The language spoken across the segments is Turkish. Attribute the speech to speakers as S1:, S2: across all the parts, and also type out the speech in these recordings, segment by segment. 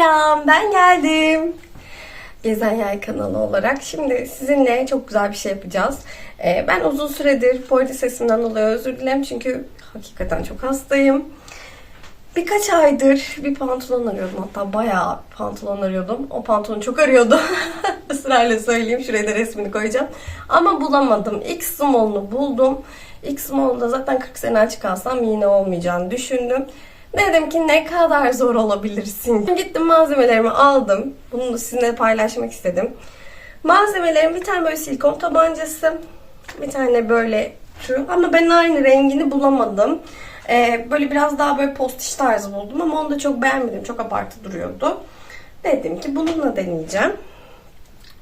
S1: Selam, ben geldim. Gezen Yay kanalı olarak. Şimdi sizinle çok güzel bir şey yapacağız. Ee, ben uzun süredir polisi sesimden dolayı özür dilerim çünkü hakikaten çok hastayım. Birkaç aydır bir pantolon arıyordum. Hatta bayağı pantolon arıyordum. O pantolon çok arıyordu. Israrla söyleyeyim. Şuraya da resmini koyacağım. Ama bulamadım. X small'unu buldum. X small'da zaten 40 sene açık alsam yine olmayacağını düşündüm. Dedim ki ne kadar zor olabilirsin. Gittim malzemelerimi aldım. Bunu sizinle paylaşmak istedim. Malzemelerim bir tane böyle silikon tabancası. Bir tane böyle şu. Ama ben aynı rengini bulamadım. Ee, böyle biraz daha böyle postiş tarzı buldum ama onu da çok beğenmedim. Çok abartı duruyordu. Dedim ki bununla deneyeceğim.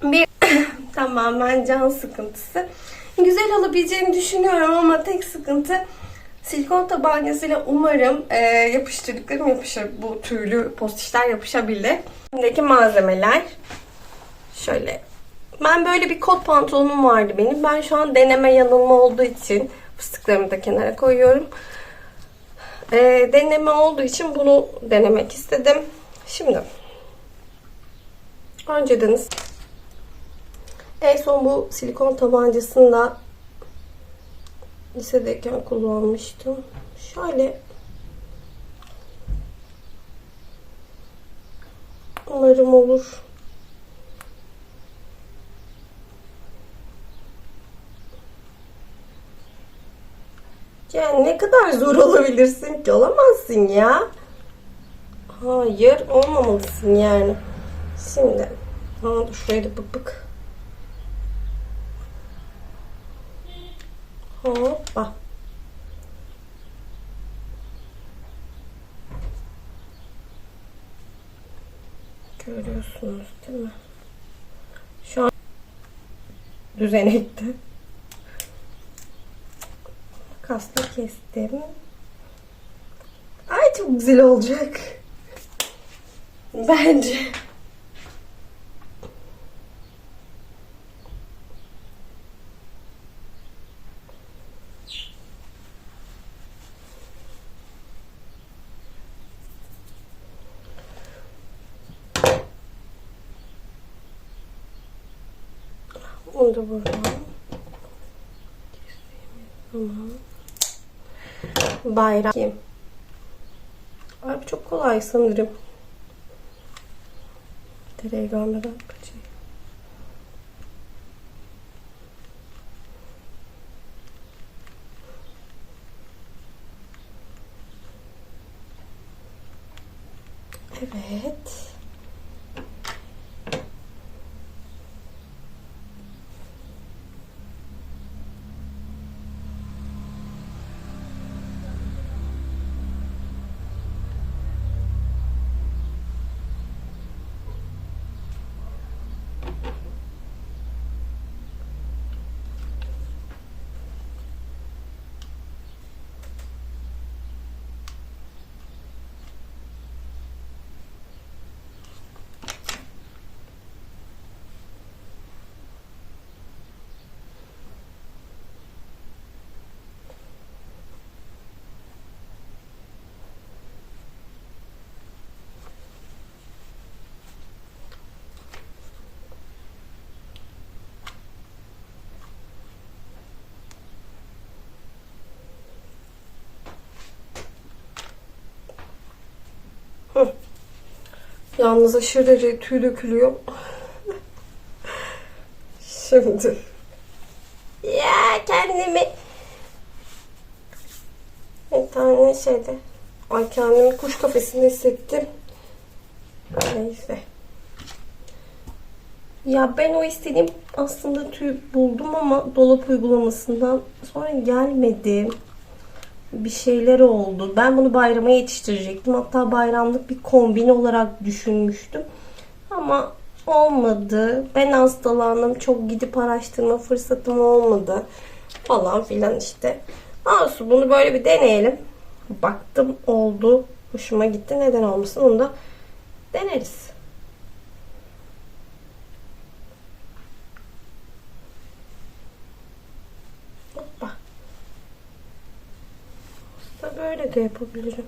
S1: Bir tamamen can sıkıntısı. Güzel olabileceğini düşünüyorum ama tek sıkıntı silikon tabancasıyla umarım e, yapıştırdıklarım yapışır. Bu tüylü postişler yapışabilir. Şimdiki malzemeler şöyle. Ben böyle bir kot pantolonum vardı benim. Ben şu an deneme yanılma olduğu için fıstıklarımı da kenara koyuyorum. E, deneme olduğu için bunu denemek istedim. Şimdi önceden en son bu silikon tabancasını da lisedeyken kullanmıştım. Şöyle umarım olur. Yani ne kadar zor olabilirsin ki? Olamazsın ya. Hayır, olmamalısın yani. Şimdi, dur şuraya da bık bık. Hoppa. Görüyorsunuz değil mi? Şu an düzenekte. Makasla kestim. Ay çok güzel olacak. Bence. Onu da buradan. Tamam. Bayrak. Ay bu çok kolay sanırım. Tereyağı görmeden kaçayım. Evet. Yalnız aşırı derece tüy dökülüyor. Şimdi. Ya kendimi bir tane şeyde ay kendimi kuş kafesinde hissettim. Neyse. Ya ben o istediğim aslında tüy buldum ama dolap uygulamasından sonra gelmedi. Bir şeyler oldu. Ben bunu bayrama yetiştirecektim. Hatta bayramlık bir kombin olarak düşünmüştüm. Ama olmadı. Ben hastalandım. Çok gidip araştırma fırsatım olmadı. Falan filan işte. Olsun bunu böyle bir deneyelim. Baktım oldu. Hoşuma gitti. Neden olmasın onu da deneriz. Da böyle de yapabilirim.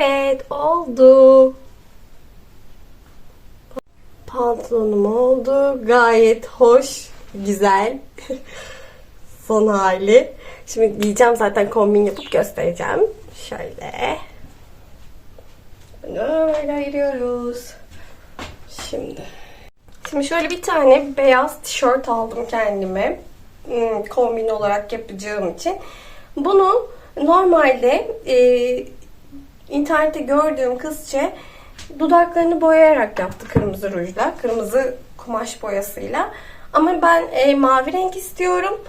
S1: Evet oldu. Pantolonum oldu. Gayet hoş, güzel. Son hali. Şimdi giyeceğim zaten kombin yapıp göstereceğim. Şöyle. Böyle ayırıyoruz. Şimdi. Şimdi şöyle bir tane beyaz tişört aldım kendime. Hmm, Kombin olarak yapacağım için. Bunu normalde e, internette gördüğüm kızça dudaklarını boyayarak yaptı kırmızı rujla. Kırmızı kumaş boyasıyla. Ama ben e, mavi renk istiyorum.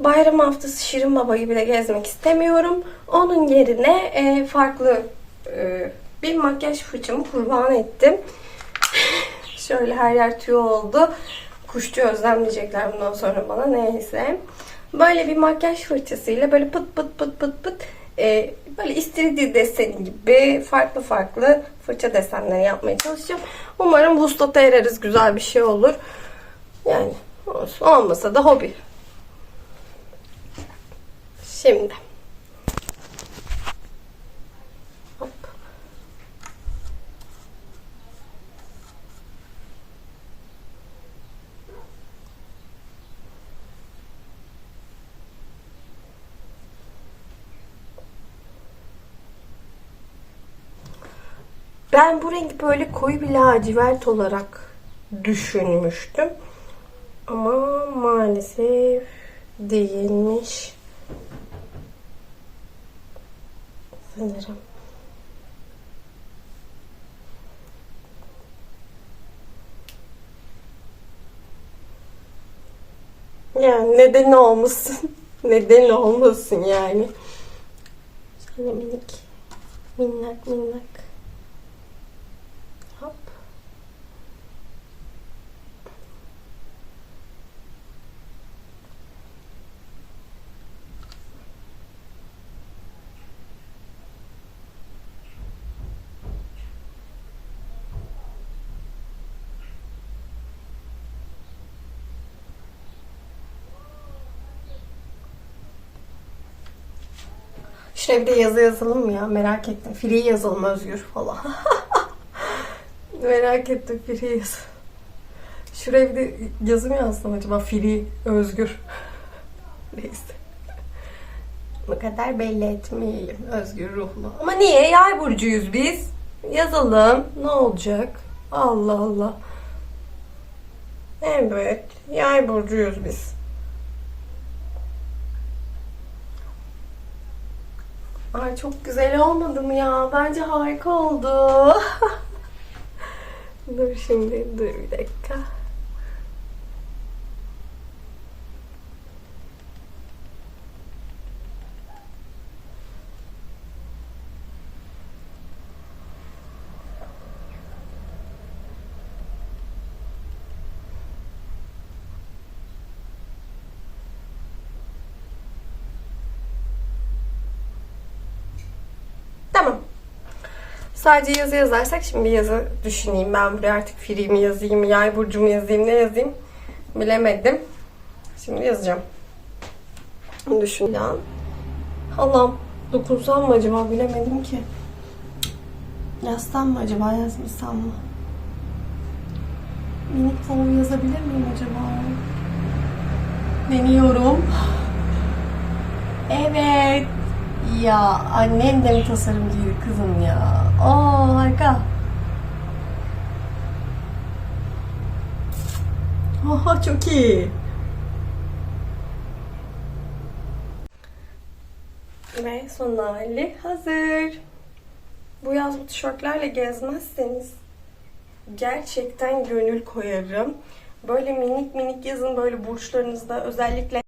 S1: Bayram haftası Şirin Baba gibi de gezmek istemiyorum. Onun yerine e, farklı e, bir makyaj fırçamı kurban ettim. Şöyle her yer tüy oldu. Kuşçu özlem diyecekler bundan sonra bana neyse. Böyle bir makyaj fırçasıyla böyle pıt pıt pıt pıt pıt e, böyle istiridye deseni gibi farklı farklı fırça desenleri yapmaya çalışacağım. Umarım vuslata ereriz. Güzel bir şey olur. Yani olsun. Olmasa da hobi. Şimdi. Ben bu rengi böyle koyu bir lacivert olarak düşünmüştüm. Ama maalesef değilmiş. Sanırım. Yani neden olmasın? neden olmasın yani? Şöyle minik, minnak minnak. Hop. Şuraya bir de yazı yazalım ya? Merak ettim. Free yazalım Özgür falan. Merak ettim free yaz. Şuraya bir de yazı mı yazsam acaba? Free, Özgür. Neyse. Bu kadar belli etmeyelim özgür ruhlu. Ama niye? Yay burcuyuz biz. Yazalım. Ne olacak? Allah Allah. Evet. Yay burcuyuz biz. Ay çok güzel olmadı mı ya? Bence harika oldu. dur şimdi, dur bir dakika. Tamam. Sadece yazı yazarsak şimdi bir yazı düşüneyim. Ben buraya artık free mi yazayım, yay burcu mu yazayım, ne yazayım bilemedim. Şimdi yazacağım. Düşün. Ya. Allah'ım dokunsam mı acaba bilemedim ki. Yazsam mı acaba yazmasam mı? Minik fonu yazabilir miyim acaba? Deniyorum. Evet. Ya annem de mi tasarımcıydı kızım ya? Aa harika. Oha çok iyi. Ve son hali hazır. Bu yaz bu tişörtlerle gezmezseniz gerçekten gönül koyarım. Böyle minik minik yazın böyle burçlarınızda özellikle